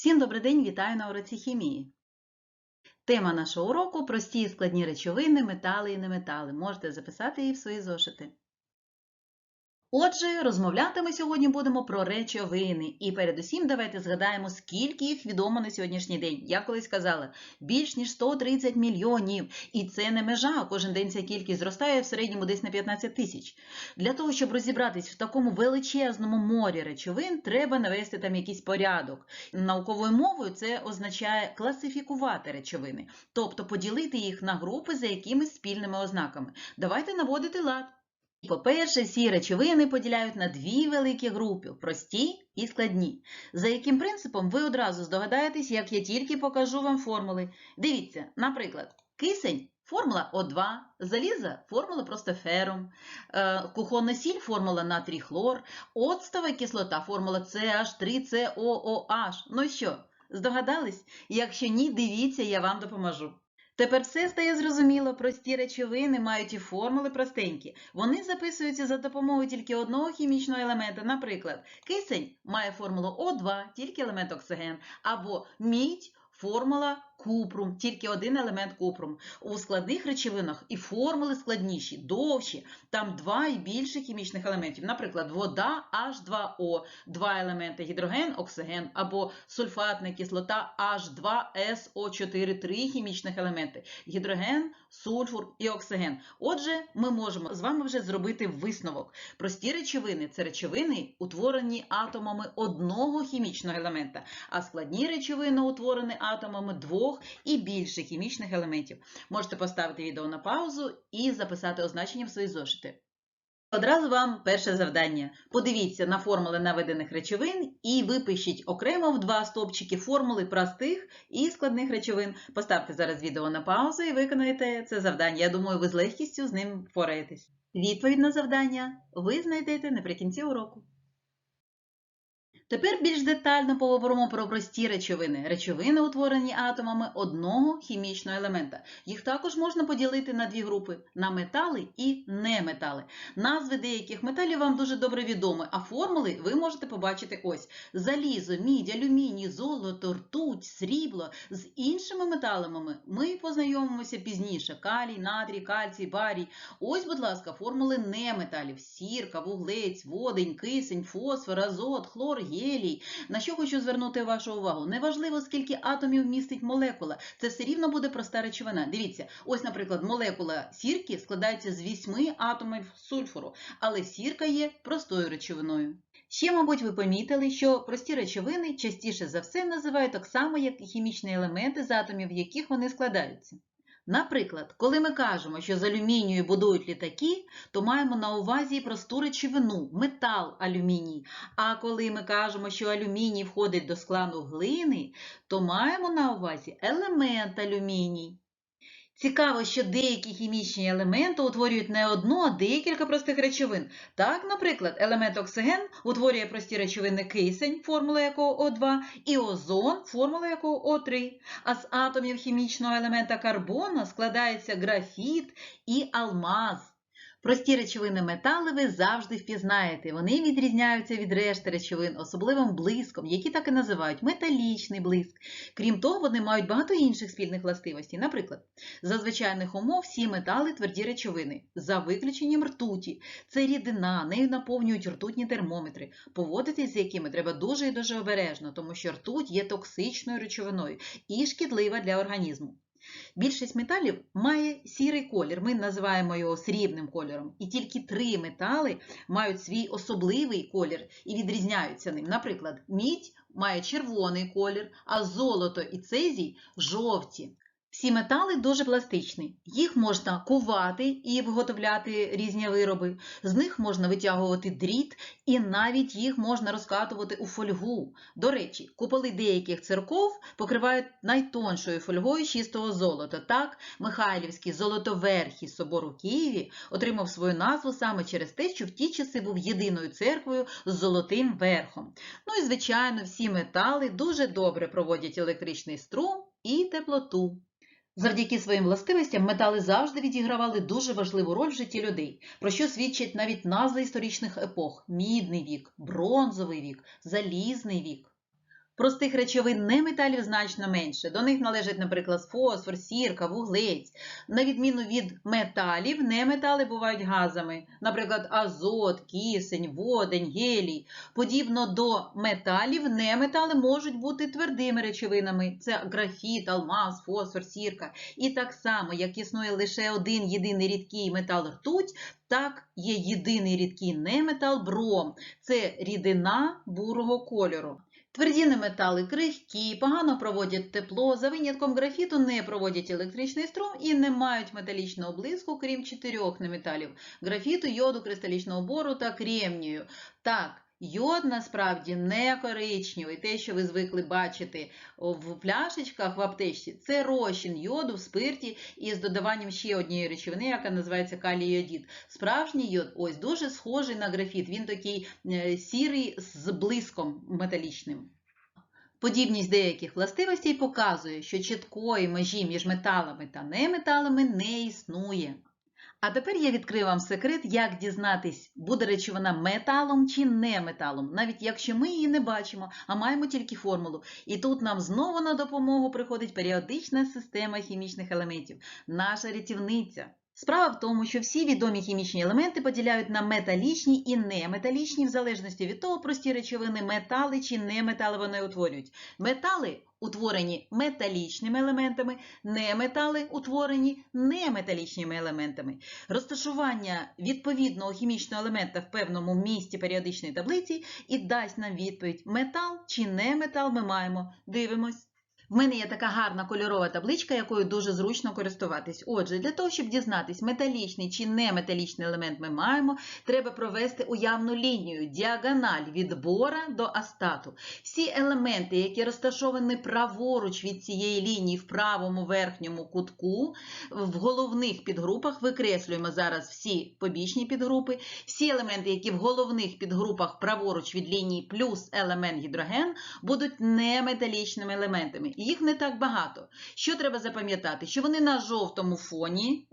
Всім добрий день, вітаю на уроці хімії. Тема нашого уроку прості і складні речовини, метали і неметали. Можете записати її в свої зошити. Отже, розмовляти ми сьогодні будемо про речовини. І передусім давайте згадаємо, скільки їх відомо на сьогоднішній день. Я колись казала, більш ніж 130 мільйонів. І це не межа, кожен день ця кількість зростає в середньому десь на 15 тисяч. Для того, щоб розібратись в такому величезному морі речовин, треба навести там якийсь порядок. Науковою мовою це означає класифікувати речовини, тобто поділити їх на групи за якимись спільними ознаками. Давайте наводити лад. По-перше, всі речовини поділяють на дві великі групи прості і складні. За яким принципом ви одразу здогадаєтесь, як я тільки покажу вам формули. Дивіться, наприклад, кисень. Формула О2, заліза формула просто ферум, е, кухонна сіль формула натрій хлор, оцтова кислота формула CH3COOH. Ну що, здогадались? Якщо ні, дивіться, я вам допоможу. Тепер все стає зрозуміло, прості речовини мають і формули простенькі. Вони записуються за допомогою тільки одного хімічного елемента. Наприклад, кисень має формулу О2, тільки елемент оксиген, або мідь формула купрум, тільки один елемент купрум. У складних речовинах і формули складніші, довші, там два і більше хімічних елементів. Наприклад, вода H2O, два елементи гідроген, оксиген, або сульфатна кислота H2SO4, три хімічних елементи гідроген, сульфур і оксиген. Отже, ми можемо з вами вже зробити висновок. Прості речовини це речовини, утворені атомами одного хімічного елемента, а складні речовини утворені атомами двох і більше хімічних елементів. Можете поставити відео на паузу і записати означення в свої зошити. Одразу вам перше завдання. Подивіться на формули наведених речовин і випишіть окремо в два стовпчики формули простих і складних речовин. Поставте зараз відео на паузу і виконайте це завдання. Я думаю, ви з легкістю з ним впораєтесь. Відповідь на завдання ви знайдете наприкінці уроку. Тепер більш детально поговоримо про прості речовини. Речовини, утворені атомами одного хімічного елемента. Їх також можна поділити на дві групи на метали і неметали. Назви деяких металів вам дуже добре відомі, а формули ви можете побачити ось: залізо, мідь, алюміній, золото, ртуть, срібло. З іншими металами ми познайомимося пізніше: калій, натрій, кальцій, барій. Ось, будь ласка, формули неметалів: сірка, вуглець, водень, кисень, фосфор, азот, хлор, гелій. На що хочу звернути вашу увагу? Неважливо, скільки атомів містить молекула, це все рівно буде проста речовина. Дивіться, ось, наприклад, молекула сірки складається з вісьми атомів сульфуру, але сірка є простою речовиною. Ще, мабуть, ви помітили, що прості речовини частіше за все називають так само, як і хімічні елементи, з атомів яких вони складаються. Наприклад, коли ми кажемо, що з алюмінію будують літаки, то маємо на увазі просту речовину метал алюміній. А коли ми кажемо, що алюміній входить до складу глини, то маємо на увазі елемент алюміній. Цікаво, що деякі хімічні елементи утворюють не одну, а декілька простих речовин. Так, наприклад, елемент оксиген утворює прості речовини кисень, формула якого О2, і озон, формула якого О3. А з атомів хімічного елемента карбону складається графіт і алмаз. Прості речовини метали ви завжди впізнаєте. Вони відрізняються від решти речовин особливим блиском, які так і називають металічний блиск. Крім того, вони мають багато інших спільних властивостей. Наприклад, за звичайних умов всі метали тверді речовини, за виключенням ртуті. Це рідина, нею наповнюють ртутні термометри, поводитись з якими треба дуже і дуже обережно, тому що ртуть є токсичною речовиною і шкідлива для організму. Більшість металів має сірий колір, ми називаємо його срібним кольором. І тільки три метали мають свій особливий колір і відрізняються ним. Наприклад, мідь має червоний колір, а золото і цезій жовті. Всі метали дуже пластичні. Їх можна кувати і виготовляти різні вироби, з них можна витягувати дріт і навіть їх можна розкатувати у фольгу. До речі, куполи деяких церков покривають найтоншою фольгою чистого золота. Так, Михайлівський золотоверхий собор у Києві отримав свою назву саме через те, що в ті часи був єдиною церквою з золотим верхом. Ну і, звичайно, всі метали дуже добре проводять електричний струм і теплоту. Завдяки своїм властивостям метали завжди відігравали дуже важливу роль в житті людей, про що свідчать навіть назви історичних епох: мідний вік, бронзовий вік, залізний вік. Простих речовин неметалів значно менше. До них належать, наприклад, фосфор, сірка, вуглець. На відміну від металів, неметали бувають газами, наприклад, азот, кисень, водень, гелій. Подібно до металів, неметали можуть бути твердими речовинами: це графіт, алмаз, фосфор, сірка. І так само, як існує лише один єдиний рідкий метал ртуть, так є єдиний рідкий неметал бром. Це рідина бурого кольору. Тверді неметали крихкі, погано проводять тепло, за винятком графіту не проводять електричний струм і не мають металічного блиску, крім чотирьох неметалів графіту, йоду, кристалічного бору та кремнію. Так, йод насправді не коричневий. Те, що ви звикли бачити в пляшечках в аптечці, це розчин йоду в спирті із додаванням ще однієї речовини, яка називається калій-йодід. Справжній йод ось дуже схожий на графіт. Він такий е, сірий з блиском металічним. Подібність деяких властивостей показує, що чіткої межі між металами та неметалами не існує. А тепер я відкрию вам секрет, як дізнатись, буде речовина металом чи не металом, навіть якщо ми її не бачимо, а маємо тільки формулу. І тут нам знову на допомогу приходить періодична система хімічних елементів, наша рятівниця. Справа в тому, що всі відомі хімічні елементи поділяють на металічні і неметалічні, в залежності від того, прості речовини метали чи неметали вони утворюють. Метали утворені металічними елементами, неметали утворені неметалічними елементами. Розташування відповідного хімічного елемента в певному місці періодичної таблиці і дасть нам відповідь: метал чи неметал ми маємо. Дивимось. В мене є така гарна кольорова табличка, якою дуже зручно користуватись. Отже, для того, щоб дізнатись, металічний чи неметалічний елемент ми маємо, треба провести уявну лінію, діагональ від бора до астату. Всі елементи, які розташовані праворуч від цієї лінії в правому верхньому кутку, в головних підгрупах викреслюємо зараз всі побічні підгрупи. Всі елементи, які в головних підгрупах праворуч від лінії плюс елемент гідроген, будуть неметалічними елементами їх не так багато. Що треба запам'ятати? Що вони на жовтому фоні,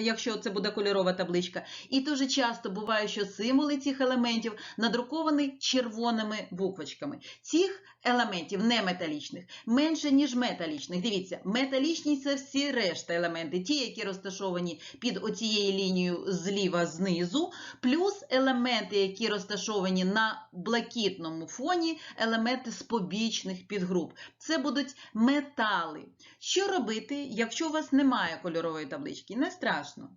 якщо це буде кольорова табличка, і дуже часто буває, що символи цих елементів надруковані червоними буквочками. Цих елементів неметалічних менше, ніж металічних. Дивіться, металічні це всі решта елементи, ті, які розташовані під оцією лінією зліва знизу, плюс елементи, які розташовані на блакитному фоні, елементи з побічних підгруп. Це будуть метали. Що робити, якщо у вас немає кольорової таблички? Не страшно.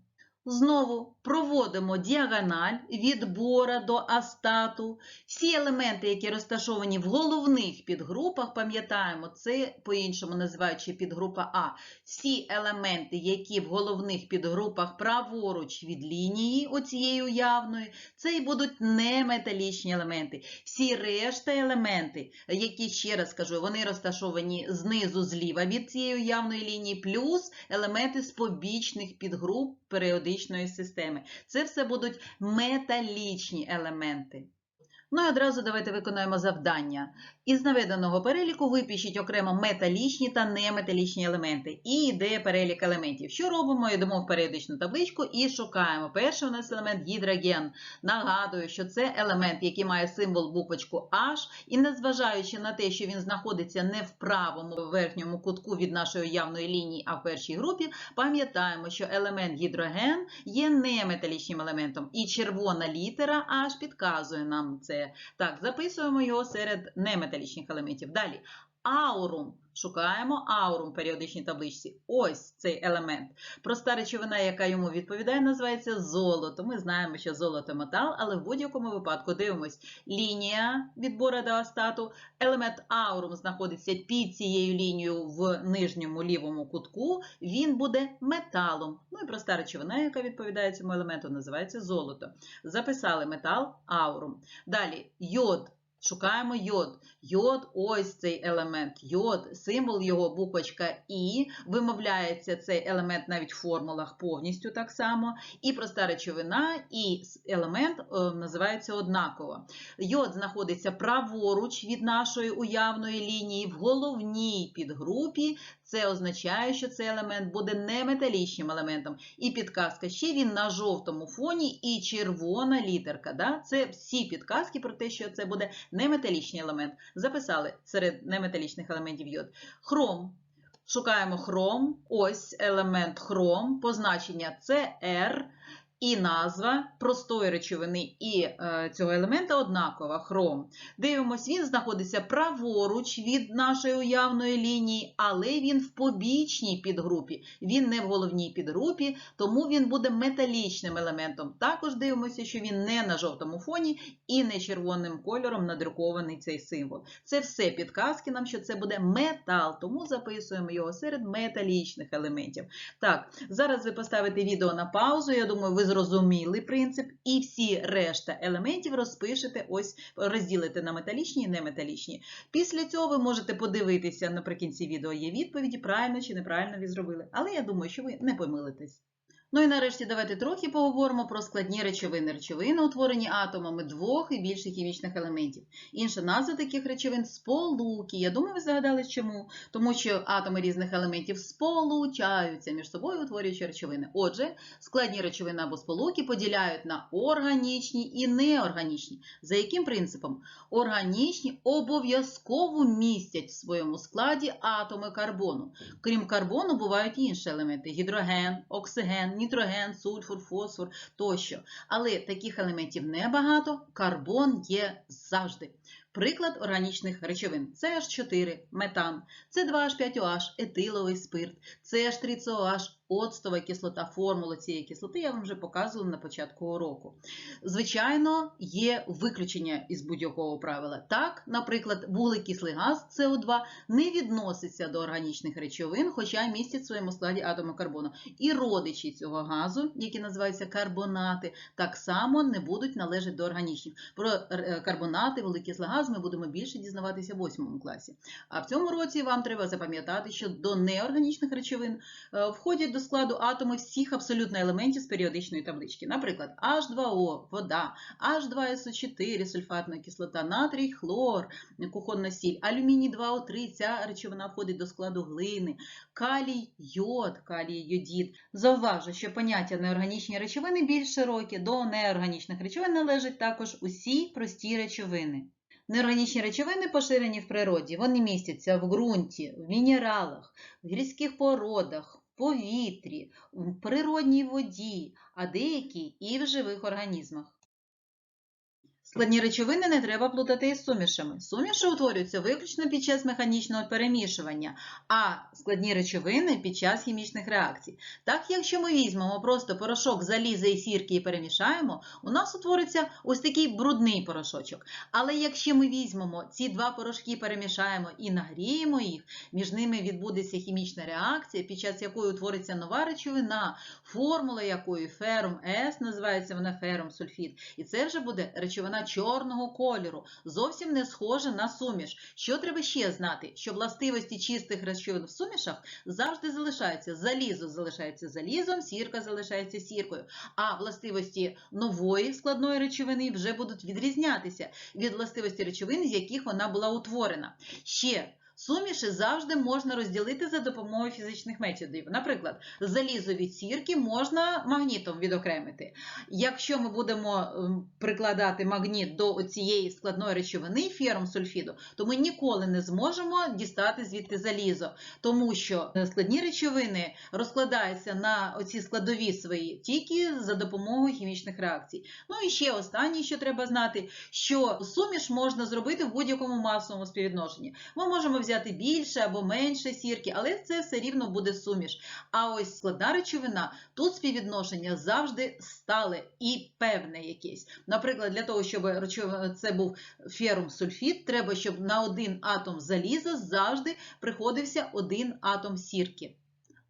Знову проводимо діагональ від бора до астату. Всі елементи, які розташовані в головних підгрупах, пам'ятаємо, це по-іншому називаючи підгрупа А. Всі елементи, які в головних підгрупах праворуч від лінії, оцієї уявної, це і будуть неметалічні елементи. Всі решта елементи, які, ще раз кажу, вони розташовані знизу зліва від цієї уявної лінії, плюс елементи з побічних підгруп періодичної системи. Це все будуть металічні елементи. Ну і одразу давайте виконуємо завдання. Із наведеного переліку випишіть окремо металічні та неметалічні елементи. І йде перелік елементів. Що робимо? Йдемо в періодичну табличку і шукаємо. Перший у нас елемент гідроген. Нагадую, що це елемент, який має символ буквочку H, і незважаючи на те, що він знаходиться не в правому верхньому кутку від нашої явної лінії, а в першій групі, пам'ятаємо, що елемент гідроген є неметалічним елементом. І червона літера H підказує нам це. Так, записуємо його серед неметалічних елементів. Далі. Аурум. Шукаємо аурум в періодичній табличці. Ось цей елемент. Проста речовина, яка йому відповідає, називається золото. Ми знаємо, що золото метал, але в будь-якому випадку дивимось лінія відбору до астату. Елемент аурум знаходиться під цією лінією в нижньому лівому кутку. Він буде металом. Ну і проста речовина, яка відповідає цьому елементу, називається золото. Записали метал аурум. Далі йод. Шукаємо йод. Йод ось цей елемент. Йод, символ його буквочка І. Вимовляється цей елемент навіть в формулах повністю так само. І проста речовина, і елемент е, називається однаково. Йод знаходиться праворуч від нашої уявної лінії в головній підгрупі. Це означає, що цей елемент буде неметалічним елементом. І підказка ще він на жовтому фоні і червона літерка. Да? Це всі підказки про те, що це буде неметалічний елемент. Записали серед неметалічних елементів йод. Хром. Шукаємо хром. Ось елемент хром. Позначення CR. І назва простої речовини і е, цього елемента однакова хром. Дивимось, він знаходиться праворуч від нашої уявної лінії, але він в побічній підгрупі. Він не в головній підгрупі, тому він буде металічним елементом. Також дивимося, що він не на жовтому фоні і не червоним кольором надрукований цей символ. Це все підказки нам, що це буде метал, тому записуємо його серед металічних елементів. Так, зараз ви поставите відео на паузу. Я думаю, ви зрозуміли принцип, і всі решта елементів розпишете, ось розділите на металічні і неметалічні. Після цього ви можете подивитися наприкінці відео є відповіді, правильно чи неправильно ви зробили. Але я думаю, що ви не помилитесь. Ну і нарешті давайте трохи поговоримо про складні речовини. Речовини, утворені атомами двох і більше хімічних елементів. Інша назва таких речовин сполуки. Я думаю, ви здогадались чому? Тому що атоми різних елементів сполучаються між собою, утворюючи речовини. Отже, складні речовини або сполуки поділяють на органічні і неорганічні. За яким принципом? Органічні обов'язково містять в своєму складі атоми карбону. Крім карбону, бувають інші елементи: гідроген, оксиген, нітроген, сульфур, фосфор тощо. Але таких елементів небагато, карбон є завжди. Приклад органічних речовин: CH4, метан, С2H5OH, етиловий спирт, CH3COH, оцтова кислота, формула цієї кислоти я вам вже показувала на початку уроку. Звичайно, є виключення із будь-якого правила. Так, наприклад, вуглекислий газ СО2 не відноситься до органічних речовин, хоча містять в своєму складі атоми карбону. І родичі цього газу, які називаються карбонати, так само не будуть належати до органічних. Про е, карбонати, вуглекислий газ ми будемо більше дізнаватися в 8 класі. А в цьому році вам треба запам'ятати, що до неорганічних речовин е, входять до складу атоми всіх абсолютно елементів з періодичної таблички. Наприклад, H2O, вода, H2SO4, сульфатна кислота, натрій, хлор, кухонна сіль, алюміній 2O3, ця речовина входить до складу глини, калій, йод, калій, йодід. Зауважу, що поняття неорганічні речовини більш широкі, до неорганічних речовин належать також усі прості речовини. Неорганічні речовини поширені в природі, вони містяться в ґрунті, в мінералах, в гірських породах, в повітрі, в природній воді, а деякі і в живих організмах. Складні речовини не треба плутати із сумішами. Суміші утворюються виключно під час механічного перемішування, а складні речовини під час хімічних реакцій. Так, якщо ми візьмемо просто порошок заліза і сірки і перемішаємо, у нас утвориться ось такий брудний порошочок. Але якщо ми візьмемо ці два порошки, перемішаємо і нагріємо їх, між ними відбудеться хімічна реакція, під час якої утвориться нова речовина, формула якої ферум С, називається вона ферум сульфід. І це вже буде речовина чорного кольору, зовсім не схожа на суміш. Що треба ще знати? Що властивості чистих речовин в сумішах завжди залишаються. Залізо залишається залізом, сірка залишається сіркою. А властивості нової складної речовини вже будуть відрізнятися від властивості речовин, з яких вона була утворена. Ще Суміші завжди можна розділити за допомогою фізичних методів. Наприклад, залізо від сірки можна магнітом відокремити. Якщо ми будемо ем, прикладати магніт до цієї складної речовини ферум сульфіду, то ми ніколи не зможемо дістати звідти залізо, тому що е, складні речовини розкладаються на оці складові свої тільки за допомогою хімічних реакцій. Ну і ще останнє, що треба знати, що суміш можна зробити в будь-якому масовому співвідношенні. Ми можемо взяти більше або менше сірки, але це все рівно буде суміш. А ось складна речовина, тут співвідношення завжди стале і певне якесь. Наприклад, для того, щоб це був ферум сульфід, треба, щоб на один атом заліза завжди приходився один атом сірки.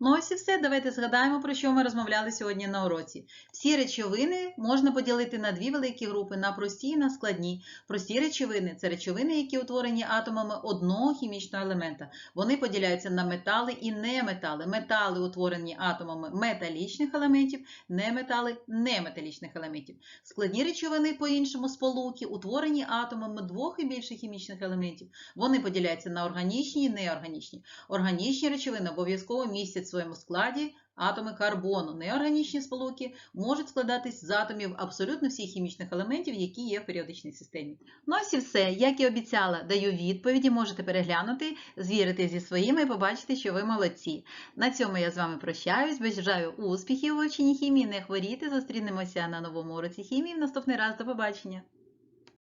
Ну ось і все. Давайте згадаємо, про що ми розмовляли сьогодні на уроці. Всі речовини можна поділити на дві великі групи: на прості і на складні. Прості речовини це речовини, які утворені атомами одного хімічного елемента. Вони поділяються на метали і неметали. Метали утворені атомами металічних елементів, неметали неметалічних елементів. Складні речовини, по-іншому, сполуки, утворені атомами двох і більше хімічних елементів. Вони поділяються на органічні і неорганічні. Органічні речовини обов'язково містять своєму складі Атоми карбону, неорганічні сполуки можуть складатись з атомів абсолютно всіх хімічних елементів, які є в періодичній системі. Ну ось і все. Як і обіцяла, даю відповіді, можете переглянути, звірити зі своїми і побачити, що ви молодці. На цьому я з вами прощаюсь. Бажаю успіхів у вивченні хімії, не хворіти. Зустрінемося на новому уроці хімії в наступний раз. До побачення!